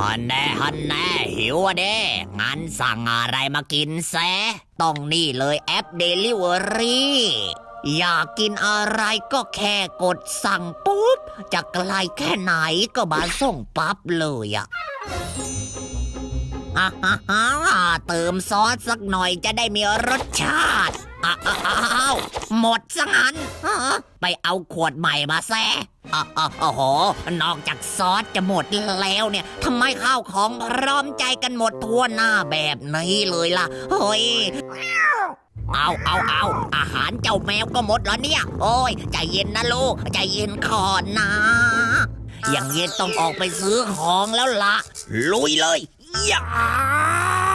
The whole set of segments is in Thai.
ฮันแน่ฮันแน่หิวอะเด้งั้นสั่งอะไรมากินแซะต้องนี่เลยแอป Delivery อยากกินอะไรก็แค่กดสั่งปุ๊บ จะไกลแค่ไหนก็มาส่งปั๊บเลยอะฮ่าฮ่าเติมซอสสักหน่อยจะได้มีรสชาติ อ้าอ้าอ้าวหมดซะงั้นไปเอาขวดใหม่มาแซ่อ้าวอ้าวโอ้โห นอกจากซอสจะหมดแล้วเนี่ยทำไมข้าวของพร้อมใจกันหมดทั่วหน้าแบบนี้เลยล่ะเฮ้ยเอาเอาเอาอาหารเจ้าแมวก็หมดแล้วเนี่ย โอ้ย ใจเย็นนะลูก ใจเย็นก่อนนะ อย่างเย็นต้องออกไปซื้อของแล้วละลุยเลยย่า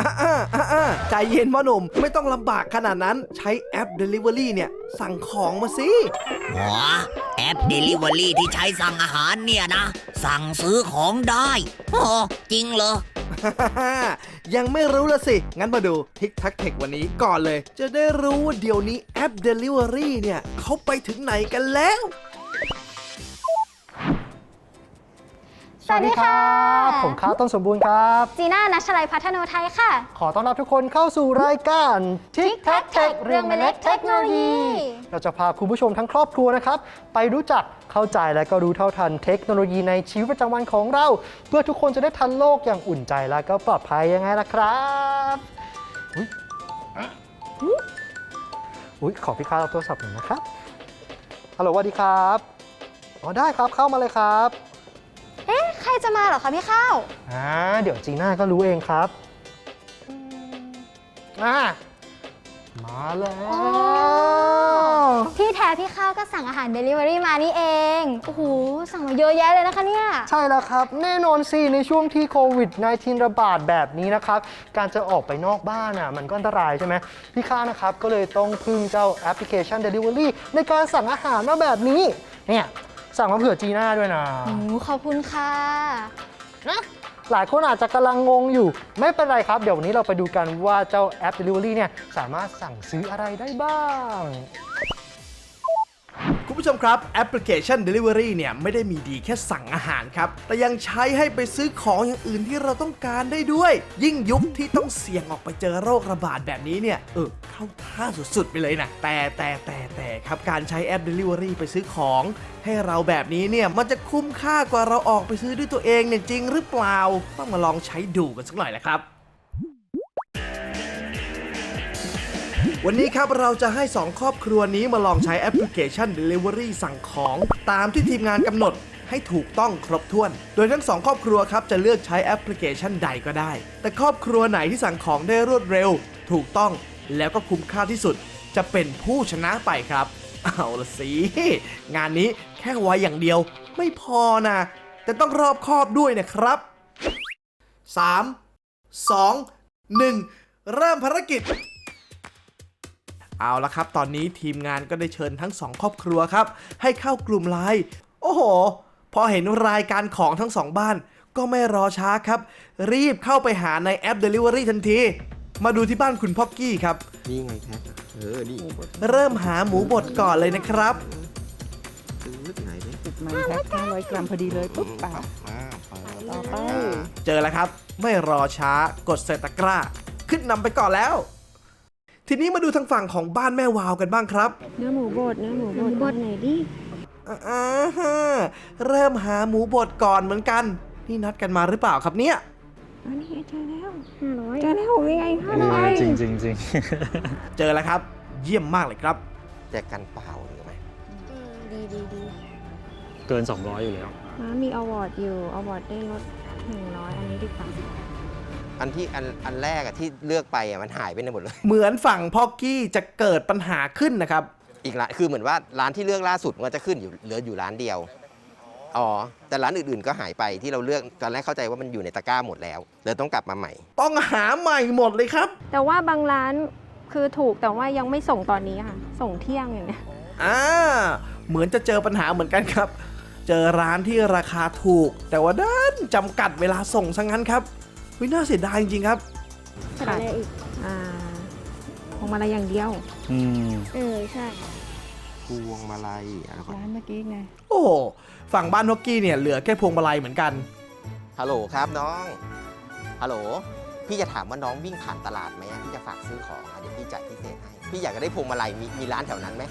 อ่าอ่าอ่าอ่าใจเย็นพ่อหนุ่มไม่ต้องลำบากขนาดนั้นใช้แอป Delivery เนี่ยสั่งของมาสิ หัวแอป Delivery ที่ใช้สั่งอาหารเนี่ยนะ สั่งซื้อของได้โอ้จริงเหรอ ยังไม่รู้ละสิ งั้นมาดูทิกทักเทควันนี้ก่อนเลย จะได้รู้ว่าเดี๋ยวนี้แอป Delivery เนี่ยเขาไปถึงไหนกันแล้ว สวัสดีค่ะ ผมข้าวต้นสมบูรณ์ครับ จีน่านัชชัยพัฒโนไทยค่ะ ขอต้อนรับทุกคนเข้าสู่รายการ Tic Tac Tech เรื่องเมล็ดเทคโนโลยี เราจะพาคุณผู้ชมทั้งครอบครัวนะครับ ไปรู้จักเข้าใจและก็รู้เท่าทันเทคโนโลยีในชีวิตประจำวันของเรา เพื่อทุกคนจะได้ทันโลกอย่างอุ่นใจและก็ปลอดภัยยังไงล่ะครับอุ๊ยอุ๊ยขอพี่ข้าวรับโทรศัพท์หน่อยนะครับฮัลโหลสวัสดีครับอ๋อได้ครับเข้ามาเลยครับเอ๊ะ ใครจะมาเหรอคะพี่ข้าว อ่าเดี๋ยวจีน่าก็รู้เองครับอ่ามาแล้วที่แท้พี่ข้าวก็สั่งอาหาร Delivery มานี่เอง โอ้โห สั่งมาเยอะแยะเลยนะคะเนี่ย ใช่แล้วครับ แน่นอนสิในช่วงที่โควิด -19 ระบาดแบบนี้นะครับ การจะออกไปนอกบ้านอะมันก็อันตรายใช่ไหมพี่ข้านะครับ ก็เลยต้องพึ่งเจ้าแอปพลิเคชัน Delivery ในการสั่งอาหารมาแบบนี้ เนี่ย สั่งมาเผื่อจีน่าด้วยนะ โอ้ขอบคุณค่ะนะหลายคนอาจจะกำลังงงอยู่ ไม่เป็นไรครับ เดี๋ยววันนี้เราไปดูกันว่าเจ้าแอป Delivery เนี่ยสามารถสั่งซื้ออะไรได้บ้าง คุณผู้ชมครับแอปพลิเคชัน Delivery เนี่ยไม่ได้มีดีแค่สั่งอาหารครับ แต่ยังใช้ให้ไปซื้อของอย่างอื่นที่เราต้องการได้ด้วย ยิ่งยุคที่ต้องเสี่ยงออกไปเจอโรคระบาดแบบนี้เนี่ย เออ เข้าท่าสุดๆ ไปเลยนะ แต่แต่แต่แต่ครับการใช้แอป Delivery ไปซื้อของ ให้เราแบบนี้เนี่ย มันจะคุ้มค่ากว่าเราออกไปซื้อด้วยตัวเองเนี่ยจริงหรือเปล่าต้องมาลองใช้ดูกันสักหน่อยแหละครับ วันนี้ครับเราจะให้ 2 ครอบครัวนี้มาลองใช้แอปพลิเคชัน Delivery สั่งของ ตามที่ทีมงานกำหนดให้ถูกต้องครบถ้วน โดยทั้งสองครอบครัวครับจะเลือกใช้แอปพลิเคชันใดก็ได้ แต่ครอบครัวไหนที่สั่งของได้รวดเร็ว ถูกต้องแล้วก็คุ้มค่าที่สุด จะเป็นผู้ชนะไปครับ เอาละสิ งานนี้แค่ไวอย่างเดียว ไม่พอนะ แต่ต้องรอบคอบด้วยนะครับ 3 2 1 เริ่มภารกิจ เอาละครับ ตอนนี้ทีมงานก็ได้เชิญทั้งสองครอบครัวครับ ให้เข้ากลุ่มไลน์โอ้โห พอเห็นรายการของทั้งสองบ้าน ก็ไม่รอช้าครับ รีบเข้าไปหาในแอป Delivery ทันที มาดูที่บ้านคุณพ็อกกี้ครับ นี่ไงแท็กเออ นี่เริ่มหาหมูบดก่อนเลยนะครับ ซื้อไหนเนี่ยมันแพ็ค500กรัมพอดีเลยปุ๊บปะมาไปต่อไป เจอแล้วครับ ไม่รอช้ากดใส่ตะกร้า ขึ้นนำไปก่อนแล้ว ทีนี้มาดูทางฝั่งของบ้านแม่วาวกันบ้างครับ เนื้อหมูบดเนื้อหมูบดบดไหนดิอ่าฮะเริ่มหาหมูบดก่อนเหมือนกัน นี่นัดกันมาหรือเปล่าครับเนี่ยอันนี้เจอแล้ว500เจอแล้วยังไง500จริงจริงจริงเจอแล้วครับ เยี่ยมมากเลยครับ แจกกันเปล่าหรือไหมดีดีดีเกิน 200 อยู่แล้วม้ามีอวอร์ดอยู่อวอร์ดได้ลด100 อันนี้ดีกว่า อันที่อันอันแรกอะที่เลือกไปอะมันหายไปในหมดเลย เหมือนฝั่งพ่อกี้จะเกิดปัญหาขึ้นนะครับ อีกร้านคือเหมือนว่าร้านที่เลือกล่าสุดมันก็จะขึ้นอยู่เหลืออยู่ร้านเดียว อ๋อ แต่ร้านอื่นๆก็หายไปที่เราเลือกตอนแรกเข้าใจว่ามันอยู่ในตะกร้าหมดแล้วเลยต้องกลับมาใหม่ ต้องหาใหม่หมดเลยครับ แต่ว่าบางร้านคือถูกแต่ว่ายังไม่ส่งตอนนี้ค่ะ ส่งเที่ยงอย่างเนี้ยอ่า เหมือนจะเจอปัญหาเหมือนกันครับ เจอร้านที่ราคาถูก แต่ว่าด้านจำกัดเวลาส่งซะงั้นครับ วิน่าเสียดายจริงๆครับ ขาดอ่าพวงมาลัยอย่างเดียว อืม เออ ใช่ พวงมาลัยอะไรก่อนร้านเมื่อกี้ไง โอ้โหฝั่งบ้านพ่อกี้เนี่ยเหลือแค่พวงมาลัยเหมือนกันทฮัลโหลครับน้อง ฮัลโหล พี่จะถามว่าน้องวิ่งผ่านตลาดไหมอะพี่จะฝากซื้อของอะเดี๋ยวพี่จ่ายพิเศษให้ พี่อยากจะได้พวงมาลัยมีมีร้านแถวนั้นไหม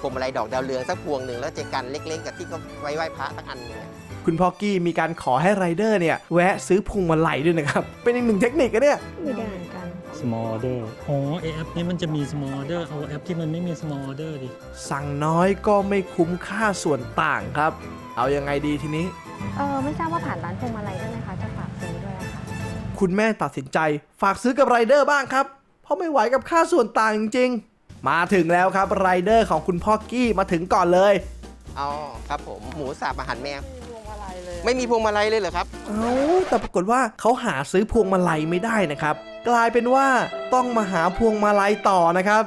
พวงมาลัยดอกดาวเรืองสักพวงหนึ่งแล้วเจกันเล็กๆกับที่เขาไว้ไหว้พระสักอันหนึงอะคุณพ่อกี้มีการขอให้ไรเดอร์เนี่ยแวะซื้อพวงมาลัยด้วยนะครับ เป็นอีกหนึ่งเทคนิคอะเนี่ย ไม่ได้เหมือนกัน small order อ๋อไอแอปนี้มันจะมี small order เอาแอปที่มันไม่มี small order ดิ สั่งน้อยก็ไม่คุ้มค่าส่วนต่างครับ เอายังไงดีทีนี้ เออไม่ทราบว่าผ่านร้านพวงมาลัยได้ไหมคะจะฝากซื้อด้วยอะค่ะ คุณแม่ตัดสินใจ ฝากซื้อกับไรเดอร์บ้างครับ เพราะไม่ไหวกับค่าส่วนต่างจริงๆ มาถึงแล้วครับไรเดอร์ของคุณพ่อกี้มาถึงก่อนเลยอ๋อครับผมหมูสับอาหารแมวไม่มีพวงมาลัยเลยเหรอครับ เอาแต่ปรากฏว่าเขาหาซื้อพวงมาลัยไม่ได้นะครับ กลายเป็นว่าต้องมาหาพวงมาลัยต่อนะครับ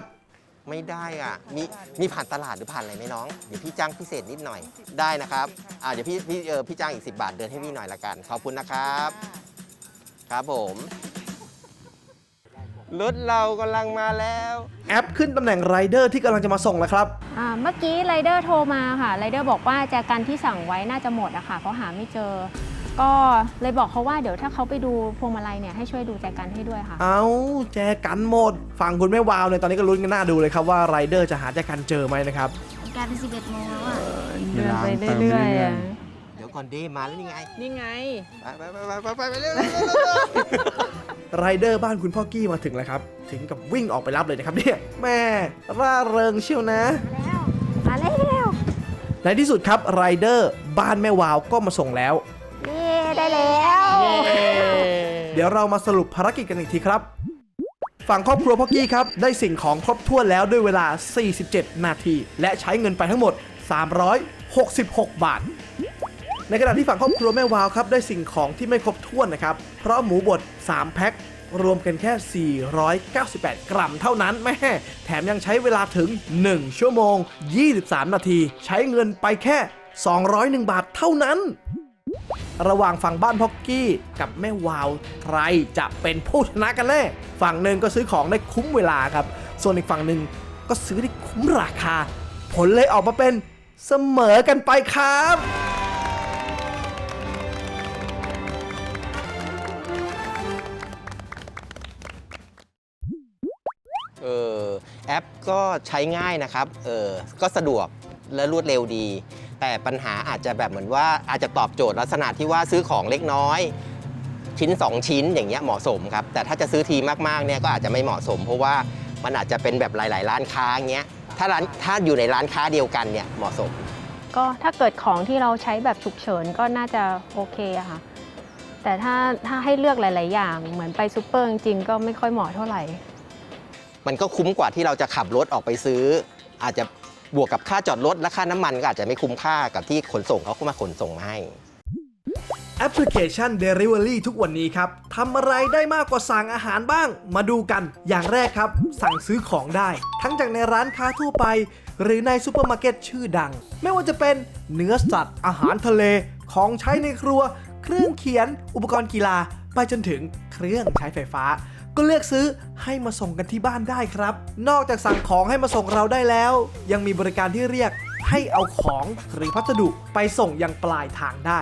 ไม่ได้อะมีมีผ่านตลาดหรือผ่านอะไรไหมน้องเดี๋ยวพี่จ้างพิเศษนิดหน่อยได้นะครับอ่าเดี๋ยวพี่พี่เออพี่จ้างอีก 10 บาทเดินให้พี่หน่อยละกันขอบคุณนะครับ ครับผม รถเรากำลังมาแล้วแอปขึ้นตำแหน่งไรเดอร์ที่กำลังจะมาส่งแล้วครับ อ่าเมื่อกี้ไรเดอร์โทรมาค่ะไรเดอร์บอกว่าแจกันที่สั่งไว้น่าจะหมดอะค่ะเพราะหาไม่เจอ ก็เลยบอกเขาว่าเดี๋ยวถ้าเขาไปดูพวงมาลัยเนี่ยให้ช่วยดูแจกันให้ด้วยค่ะ เอาแจกันหมดฟังคุณแม่วาวเนี่ยตอนนี้ก็ลุ้นกันหน้าดูเลยครับว่าไรเดอร์จะหาแจกันเจอไหมนะครับ กลายเป็น11โมงแล้วอะเดินไปเรื่อยๆอะเดี๋ยวก่อนดีมาแล้วนี่ไงนี่ไง ไปไปไปไปไปไปเร็ว ไรเดอร์บ้านคุณพ่อกี้มาถึงแล้วครับ ถึงกับวิ่งออกไปรับเลยนะครับเนี่ยแม่ร่าเริงเชียวนะ มาแล้วในที่สุดครับไรเดอร์บ้านแม่วาวก็มาส่งแล้วเย้ได้แล้วเดี๋ยวเรามาสรุปภารกิจกันอีกทีครับ ฝั่งครอบครัวพ่อกี้ครับ ได้สิ่งของครบถ้วนแล้วด้วยเวลา 47 นาที และใช้เงินไปทั้งหมด 366 บาท ในขณะที่ฝั่งครอบครัวแม่วาวครับได้สิ่งของที่ไม่ครบถ้วนนะครับ เพราะหมูบด 3 แพ็ครวมกันแค่ 498 กรัมเท่านั้นแม่แถมยังใช้เวลาถึง 1 ชั่วโมง 23 นาที ใช้เงินไปแค่ 201 บาทเท่านั้น ระหว่างฝั่งบ้านพ็อกกี้กับแม่วาว ใครจะเป็นผู้ชนะกันแน่ฝั่งหนึ่งก็ซื้อของได้คุ้มเวลาครับ ส่วนอีกฝั่งหนึ่งก็ซื้อได้คุ้มราคา ผลเลยออกมาเป็นเสมอกันไปครับ แอปก็ใช้ง่ายนะครับ เออ ก็สะดวกและรวดเร็วดี แต่ปัญหาอาจจะแบบเหมือนว่าอาจจะตอบโจทย์ลักษณะที่ว่าซื้อของเล็กน้อย ชิ้น 2 ชิ้นอย่างเงี้ยเหมาะสมครับ แต่ถ้าจะซื้อทีมากๆเนี่ยก็อาจจะไม่เหมาะสม เพราะว่ามันอาจจะเป็นแบบหลาย ๆ ร้านค้าเงี้ย ถ้าร้านถ้าอยู่ในร้านค้าเดียวกันเนี่ยเหมาะสม ก็ถ้าเกิดของที่เราใช้แบบฉุกเฉินก็น่าจะโอเคอะค่ะ แต่ถ้าถ้าให้เลือกหลาย ๆ อย่าง เหมือนไปซูเปอร์จริงๆก็ไม่ค่อยเหมาะเท่าไหร่ มันก็คุ้มกว่าที่เราจะขับรถออกไปซื้อ อาจจะบวกกับค่าจอดรถและค่าน้ำมันก็อาจจะไม่คุ้มค่ากับที่ขนส่งเขาก็มาขนส่งมาให้ แอปพลิเคชัน Delivery ทุกวันนี้ครับทำอะไรได้มากกว่าสั่งอาหารบ้าง มาดูกันอย่างแรกครับ สั่งซื้อของได้ ทั้งจากในร้านค้าทั่วไป หรือในซูเปอร์มาร์เก็ตชื่อดัง ไม่ว่าจะเป็นเนื้อสัตว์ อาหารทะเล ของใช้ในครัว เครื่องเขียน อุปกรณ์กีฬา ไปจนถึงเครื่องใช้ไฟฟ้า ก็เลือกซื้อให้มาส่งกันที่บ้านได้ครับ นอกจากสั่งของให้มาส่งเราได้แล้ว ยังมีบริการที่เรียกให้เอาของหรือพัสดุไปส่งยังปลายทางได้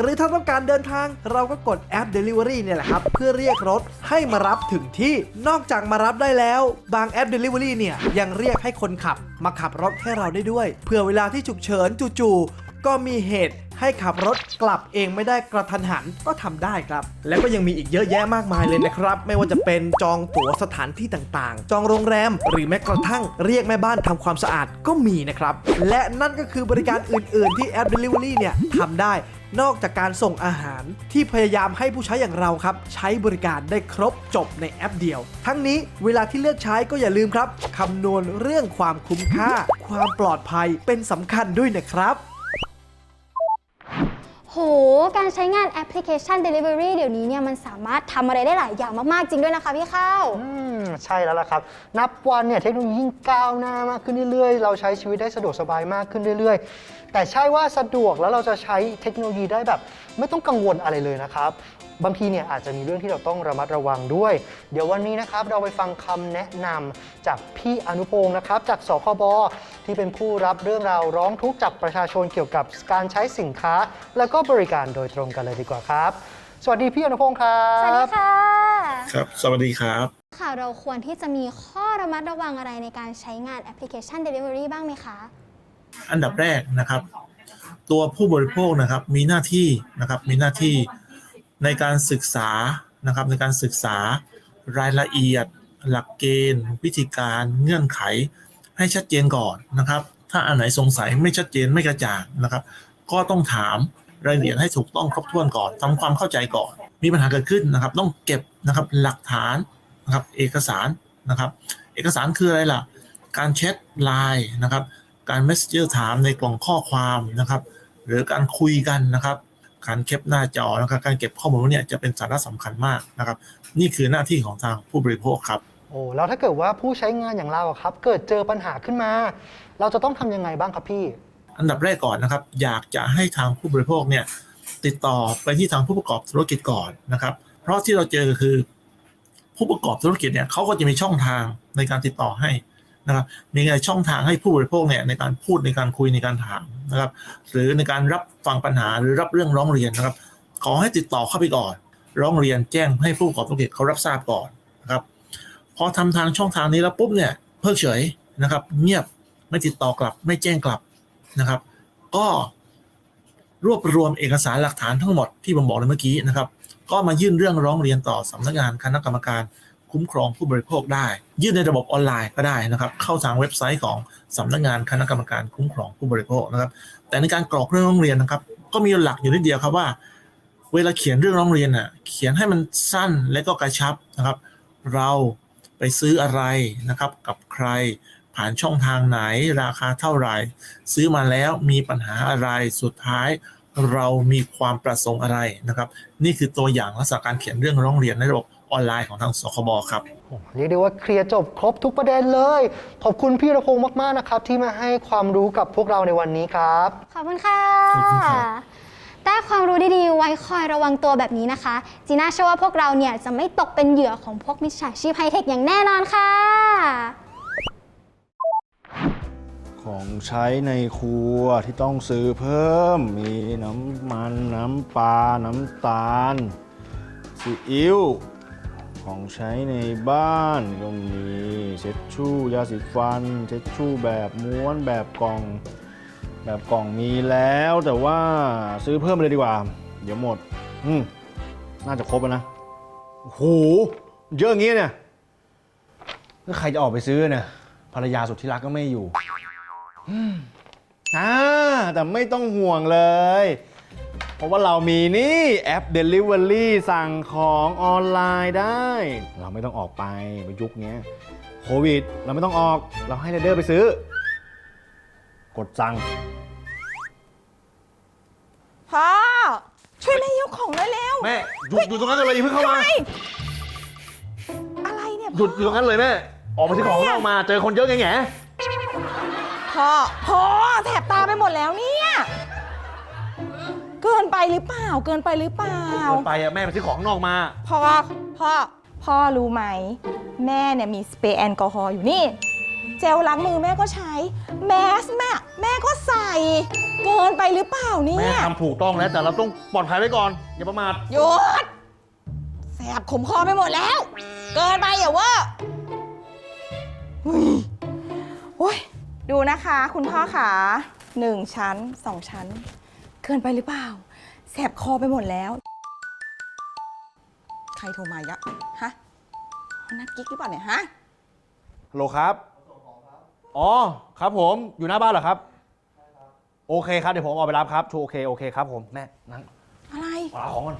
หรือถ้าต้องการเดินทางเราก็กดแอป Delivery เนี่ยแหละครับ เพื่อเรียกรถให้มารับถึงที่ นอกจากมารับได้แล้ว บางแอป Delivery เนี่ยยังเรียกให้คนขับ มาขับรถให้เราได้ด้วยเพื่อเวลาที่ฉุกเฉินจู่ๆก็มีเหตุ ให้ขับรถกลับเองไม่ได้กระทันหันก็ทำได้ครับ แล้วก็ยังมีอีกเยอะแยะมากมายเลยนะครับ ไม่ว่าจะเป็นจองตั๋วสถานที่ต่างๆ จองโรงแรม หรือแม้กระทั่งเรียกแม่บ้านทำความสะอาดก็มีนะครับ และนั่นก็คือบริการอื่น ๆ ที่แอป Delivery เนี่ยทำได้นอกจากการส่งอาหารที่พยายามให้ผู้ใช้อย่างเราครับ ใช้บริการได้ครบจบในแอปเดียว ทั้งนี้เวลาที่เลือกใช้ก็อย่าลืมครับคำนวณเรื่องความคุ้มค่า ความปลอดภัยเป็นสำคัญด้วยนะครับ โห การใช้งานแอปพลิเคชัน Delivery เดี๋ยวนี้เนี่ยมันสามารถทำอะไรได้หลายอย่างมาก ๆ จริงด้วยนะคะพี่ข้าว อืมใช่แล้วล่ะครับ นับวันเนี่ยเทคโนโลยียิ่งก้าวหน้ามากขึ้นเรื่อยๆ เราใช้ชีวิตได้สะดวกสบายมากขึ้นเรื่อยๆ แต่ใช่ว่าสะดวกแล้วเราจะใช้เทคโนโลยีได้แบบ ไม่ต้องกังวลอะไรเลยนะครับ บางทีเนี่ยอาจจะมีเรื่องที่เราต้องระมัดระวังด้วย เดี๋ยววันนี้นะครับเราไปฟังคำแนะนำจากพี่อนุพงศ์นะครับจากสคบ ที่เป็นผู้รับเรื่องราวร้องทุกข์จากประชาชนเกี่ยวกับการใช้สินค้า และก็บริการโดยตรงกันเลยดีกว่าครับ สวัสดีพี่อนุพงศ์ครับ สวัสดีค่ะ ครับ สวัสดีครับ ค่ะ เราควรที่จะมีข้อระมัดระวังอะไรในการใช้งานแอปพลิเคชัน Delivery บ้างไหมคะ อันดับแรกนะครับ ตัวผู้บริโภคนะครับมีหน้าที่นะครับมีหน้าที่ในการศึกษานะครับในการศึกษารายละเอียด หลักเกณฑ์ วิธีการเงื่อนไข ให้ชัดเจนก่อนนะครับ ถ้าอันไหนสงสัยไม่ชัดเจนไม่กระจ่างนะครับ ก็ต้องถามรายละเอียดให้ถูกต้องครบถ้วนก่อนทำความเข้าใจก่อน มีปัญหาเกิดขึ้นนะครับ ต้องเก็บนะครับหลักฐานนะครับเอกสารนะครับ เอกสารคืออะไรล่ะ การแชทไลน์นะครับ การ messenger ถามในกล่องข้อความนะครับ หรือการคุยกันนะครับ การแคปหน้าจอนะครับการเก็บข้อมูลเนี้ยจะเป็นสาระสำคัญมากนะครับ นี่คือหน้าที่ของทางผู้บริโภคครับ โอ้แล้วถ้าเกิดว่าผู้ใช้งานอย่างเราอะครับ เกิดเจอปัญหาขึ้นมา เราจะต้องทำยังไงบ้างครับพี่ อันดับแรกก่อนนะครับ อยากจะให้ทางผู้บริโภคเนี่ยติดต่อไปที่ทางผู้ประกอบธุรกิจก่อนนะครับ เพราะที่เราเจอคือ ผู้ประกอบธุรกิจเนี่ยเขาก็จะมีช่องทางในการติดต่อให้นะครับมีช่องทางให้ผู้บริโภคเนี่ยในการพูดในการคุยในการถามนะครับ หรือในการรับฟังปัญหาหรือรับเรื่องร้องเรียนนะครับ ขอให้ติดต่อเข้าไปก่อน ร้องเรียนแจ้งให้ผู้ประกอบธุรกิจเขารับทราบก่อน อทำทางช่องทางนี้แล้วปุ๊บเนี่ยเพิกเฉยนะครับ เงียบไม่ติดต่อกลับ ไม่แจ้งกลับนะครับ ก็รวบรวมเอกสารหลักฐานทั้งหมดที่ผมบอกในเมื่อกี้นะครับ ก็มายื่นเรื่องร้องเรียนต่อสำนักงานคณะกรรมการคุ้มครองผู้บริโภคได้ ยื่นในระบบออนไลน์ก็ได้นะครับ เข้าทางเว็บไซต์ของสำนักงานคณะกรรมการคุ้มครองผู้บริโภคนะครับ แต่ในการกรอกเรื่องร้องเรียนนะครับ ก็มีหลักอยู่นิดเดียวครับว่า เวลาเขียนเรื่องร้องเรียนอะเขียนให้มันสั้นและก็กระชับนะครับ เรา ไปซื้ออะไรนะครับกับใครผ่านช่องทางไหนราคาเท่าไหร่ ซื้อมาแล้วมีปัญหาอะไรสุดท้ายเรามีความประสงค์อะไรนะครับ นี่คือตัวอย่างลักษณะการเขียนเรื่องร้องเรียนในระบบออนไลน์ของทางสคบครับโอ้เรียกได้ว่าเคลียร์จบครบทุกประเด็นเลย ขอบคุณพี่ระพงศ์มาก ๆ นะครับ ที่มาให้ความรู้กับพวกเราในวันนี้ครับ ขอบคุณค่ะขอบคุณครับ ได้ความรู้ดีๆ ไว้คอยระวังตัวแบบนี้นะคะ จีน่าเชื่อว่าพวกเราเนี่ยจะไม่ตกเป็นเหยื่อของพวกมิจฉาชีพไฮเทคอย่างแน่นอนค่ะ ของใช้ในครัวที่ต้องซื้อเพิ่ม มีน้ำมัน น้ำปลา น้ำตาลซีอิ๊วของใช้ในบ้านก็มีเช็ดชู่ยาสีฟันเช็ดชู่แบบม้วนแบบกล่อง แบบกล่องมีแล้วแต่ว่าซื้อเพิ่มเลยดีกว่า เดี๋ยวหมด อืมน่าจะครบแล้วนะโอ้โหเยอะอย่างงี้เนี่ยแล้วใครจะออกไปซื้อเนี่ยภรรยาสุดที่รักก็ไม่อยู่อ่าแต่ไม่ต้องห่วงเลย เพราะว่าเรามีนี่แอป Delivery สั่งของออนไลน์ได้ เราไม่ต้องออกไปยุคเนี้ยโควิด เราไม่ต้องออกเราให้ไรเดอร์ไปซื้อ กดสั่ง พ่อ ช่วยแม่ยกของหน่อยเร็วแม่หยุดอยู่ตรงนั้นเลยอย่าเพิ่งเข้ามาอะไรเนี่ยหยุดอยู่ตรงนั้นเลยแม่ ออกมาที่ของข้างนอกมาเจอคนเยอะแง่พ่อ พ่อแสบตาไปหมดแล้วเนี่ย เกินไปหรือเปล่า เกินไปหรือเปล่าๆเกินไปอะแม่ไปซื้อของข้างนอกมา พ่อ พ่อ พ่อรู้ไหม แม่เนี่ยมีสเปรย์แอลกอฮอล์อยู่นี่ เจลล้างมือแม่ก็ใช้ แมสแม่แม่ก็ใส่ เกินไปหรือเปล่าเนี่แม่ยทำถูกต้องแล้วแต่เราต้องปลอดภัยไว้ก่อน อย่าประมาทหยุดแสบขมคอไปหมดแล้ว เกินไปอย่าเว่าโอ้ยดูนะคะ คุณพ่อขาหนึ่งชั้นสองชั้น เกินไปหรือเปล่า แสบคอไปหมดแล้ว ใครโทรมาอีกอะฮะนัดกิ๊กหรือเปล่าเนี่ยฮะ ฮัลโหลครับ อ๋อครับผมอยู่หน้าบ้านเหรอครับ โอเคครับเดี๋ยวผมออกไปรับครับโอเคโอเคครับผมแม่นั่งอะไรเอาของก่อน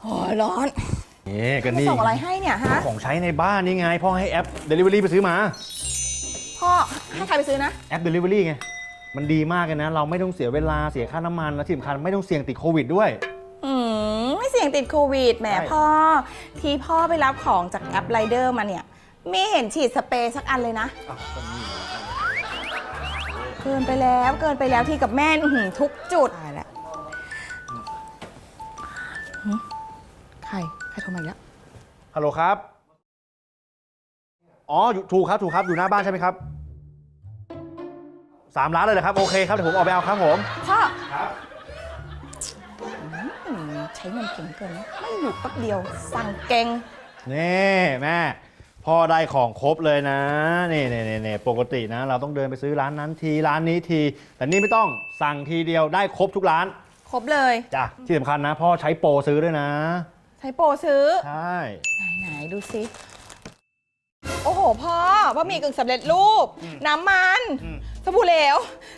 โอ้ยร้อนนี่กันไม่นี่ส่งอะไรให้เนี่ยฮะ ของใช้ในบ้านนี่ไงพ่อให้แอป Delivery ไปซื้อมา พ่อให้ใครไปซื้อนะ แอป Delivery ไงมันดีมากเลยนะ เราไม่ต้องเสียเวลาเสียค่าน้ำมันและที่สำคัญไม่ต้องเสี่ยงติดโควิดด้วย อืมไม่เสี่ยงติดโควิดแหมใช่พ่อ ที่พ่อไปรับของจากแอปไรเดอร์มาเนี่ย ไม่เห็นฉีดสเปรย์สักอันเลยนะเกินไปแล้วเกินไปแล้วที่กับแม่อื้อหือทุกจุดตายแล้วหึใคร ใครโทรมาอีกแล้ว ฮัลโหลครับ อ๋ออยู่ถูกครับ ถูกครับ อยู่หน้าบ้านใช่ไหมครับสามล้านเลยเหรอครับ โอเคครับ เดี๋ยวผมออกไปเอาครับผม พ่ออืมใช้เงินเก่งเกินนะไม่อยู่แป๊บเดียว สั่งเก่งนี่แม่ พ่อได้ของครบเลยนะนี่นี่นี่นี่ปกตินะ เราต้องเดินไปซื้อร้านนั้นทีร้านนี้ที แต่นี่ไม่ต้องสั่งทีเดียวได้ครบทุกร้านครบเลยจ้ะที่สำคัญนะ พ่อใช้โปรซื้อด้วยนะ ใช้โปรซื้อ ใช่ ไหนๆดูสิโอ้โหพ่อบะหมี่กึ่งสำเร็จรูป น้ำมัน สบู่เหลว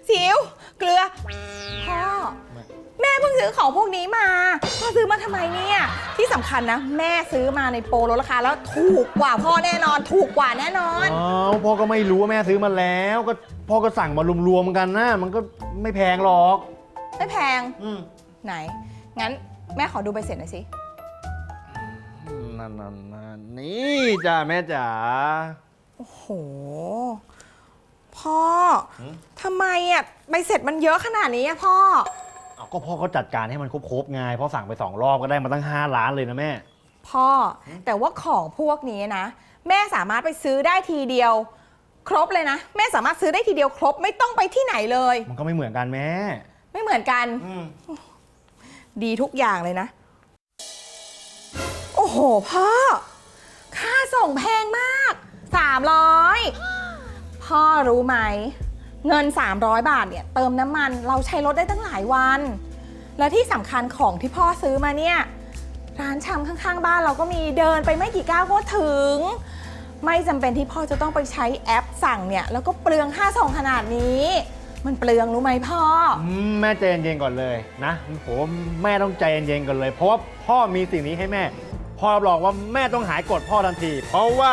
ซีอิ๊วเกลือ พ่อ แม่เพิ่งซื้อของพวกนี้มาพ่อซื้อมาทำไมเนี่ย ที่สำคัญนะ แม่ซื้อมาในโปรลดราคาแล้วถูกกว่าพ่อแน่นอน ถูกกว่าแน่นอนอ๋อพ่อก็ไม่รู้ว่าแม่ซื้อมาแล้ว ก็พ่อก็สั่งมารวมๆกันนะ มันก็ไม่แพงหรอก ไม่แพงอืมไหน งั้นแม่ขอดูใบเสร็จหน่อยสิ นั่นนั่นนั่นนี่จ้าแม่จ๋า โอ้โห พ่อทำไมอะใบเสร็จมันเยอะขนาดนี้อะพ่อ เอาก็พ่อเขาจัดการให้มันครบๆไงพ่อสั่งไปสองรอบก็ได้มาตั้ง 5 ล้านเลยนะแม่ พ่อ แต่ว่าของพวกนี้นะ แม่สามารถไปซื้อได้ทีเดียว ครบเลยนะ แม่สามารถซื้อได้ทีเดียวครบไม่ต้องไปที่ไหนเลย มันก็ไม่เหมือนกันแม่ ไม่เหมือนกันดีทุกอย่างเลยนะ โอ้โหพ่อ ค่าส่งแพงมาก 300 พ่อรู้ไหม เงิน 300 บาทเนี่ยเติมน้ำมันเราใช้รถได้ตั้งหลายวัน และที่สำคัญของที่พ่อซื้อมาเนี่ยร้านชำข้างๆ บ้านเราก็มีเดินไปไม่กี่ก้าวก็ถึง ไม่จำเป็นที่พ่อจะต้องไปใช้แอปสั่งเนี่ยแล้วก็เปลืองค่าส่งขนาดนี้ มันเปลืองรู้ไหมพ่อ อืมแม่ใจเย็นๆก่อนเลยนะผมแม่ต้องใจเย็นๆก่อนเลย เพราะว่าพ่อมีสิ่งนี้ให้แม่ พ่อรับรองว่าแม่ต้องหายกดพ่อทันที เพราะว่า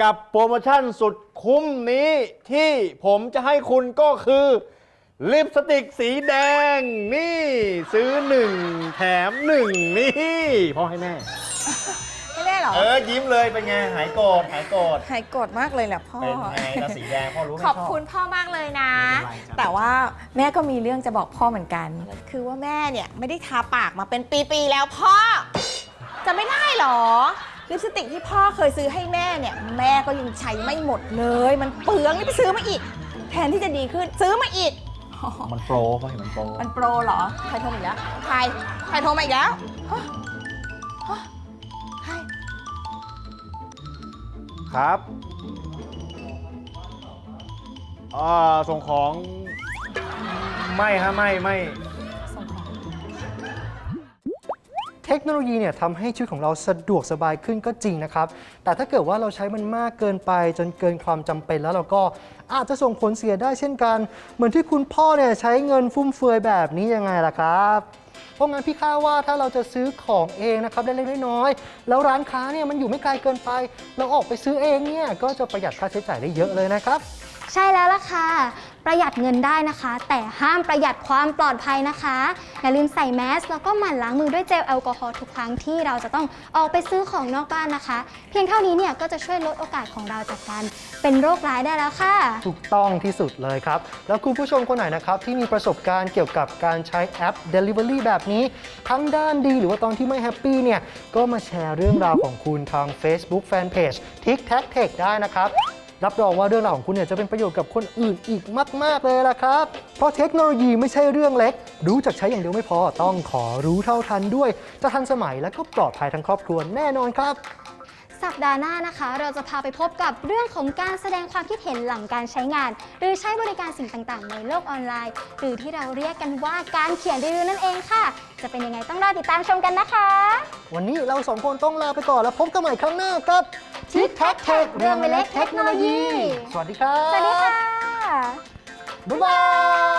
กับโปรโมชั่นสุด คุ้มนี้ที่ผมจะให้คุณก็คือ ลิปสติกสีแดง นี่ซื้อหนึ่งแถมหนึ่งนี่พ่อให้แม่ ไม่ได้เหรอ เออยิ้มเลยเป็นไงหายโกรธหายโกรธหายโกรธมากเลยแหละพ่อ เป็นไงแล้วสีแดงพ่อรู้ไหมขอบคุณพ่อมากเลยนะไม่เป็นไรจ้ะแต่ว่าแม่ก็มีเรื่องจะบอกพ่อเหมือนกัน คือว่าแม่เนี่ยไม่ได้ทาปากมาเป็นปีๆแล้วพ่อ จะไม่ได้เหรอ ลิปสติกที่พ่อเคยซื้อให้แม่เนี่ย แม่ก็ยังใช้ไม่หมดเลย มันเปลืองนี่ไปซื้อมาอีก แทนที่จะดีขึ้นซื้อมาอีก มันโปรพ่อเห็นมันโปรมันโปรเหรอ ใครโทรมาอีกแล้ว ใคร ใครโทรมาอีกแล้วฮะฮะใคร ครับอ่าส่งของ ไม่ฮะไม่ไม่ ทคโนโลยีเนี่ยทำให้ชีวิตของเราสะดวกสบายขึ้นก็จริงนะครับ แต่ถ้าเกิดว่าเราใช้มันมากเกินไปจนเกินความจำเป็นแล้วเราก็อาจจะส่งผลเสียได้เช่นกัน เหมือนที่คุณพ่อเนี่ยใช้เงินฟุ่มเฟือยแบบนี้ยังไงล่ะครับเพราะงั้นพี่ค่าว่าถ้าเราจะซื้อของเองนะครับเล็กๆน้อยๆแล้วร้านค้าเนี่ยมันอยู่ไม่ไกลเกินไป เราออกไปซื้อเองเนี่ยก็จะประหยัดค่าใช้จ่ายได้เยอะเลยนะครับ ใช่แล้วล่ะค่ะ ประหยัดเงินได้นะคะ แต่ห้ามประหยัดความปลอดภัยนะคะอย่าลืมใส่แมสแล้วก็หมั่นล้างมือด้วยเจลแอลกอฮอล์ทุกครั้งที่เราจะต้องออกไปซื้อของนอกบ้านนะคะ เพียงเท่านี้เนี่ยก็จะช่วยลดโอกาสของเราจากการเป็นโรคร้ายได้แล้วค่ะ ถูกต้องที่สุดเลยครับ แล้วคุณผู้ชมคนไหนนะครับ ที่มีประสบการณ์เกี่ยวกับการใช้แอป Delivery แบบนี้ ทั้งด้านดีหรือว่าตอนที่ไม่แฮปปี้เนี่ยก็มาแชร์เรื่องราวของคุณทาง Facebook Fanpage Tic Tac Tech ได้นะครับ รับรองว่าเรื่องราวของคุณเนี่ยจะเป็นประโยชน์กับคนอื่นอีกมาก ๆ เลยล่ะครับ เพราะเทคโนโลยีไม่ใช่เรื่องเล็ก รู้จักใช้อย่างเดียวไม่พอต้องขอรู้เท่าทันด้วย จะทันสมัยและก็ปลอดภัยทั้งครอบครัวแน่นอนครับ สัปดาห์หน้านะคะ เราจะพาไปพบกับเรื่องของการแสดงความคิดเห็นหลังการใช้งาน หรือใช้บริการสิ่งต่างๆ ในโลกออนไลน์ หรือที่เราเรียกกันว่าการเขียนรีวิวนั่นเองค่ะ จะเป็นยังไงต้องรอติดตามชมกันนะคะ วันนี้เราสองคนต้องลาไปก่อนแล้วพบกันใหม่ครั้งหน้ากับ Tic Tac Tech เรื่องไม่เล็กเทคโนโลยี สวัสดีครับ สวัสดีค่ะ บ๊ายบาย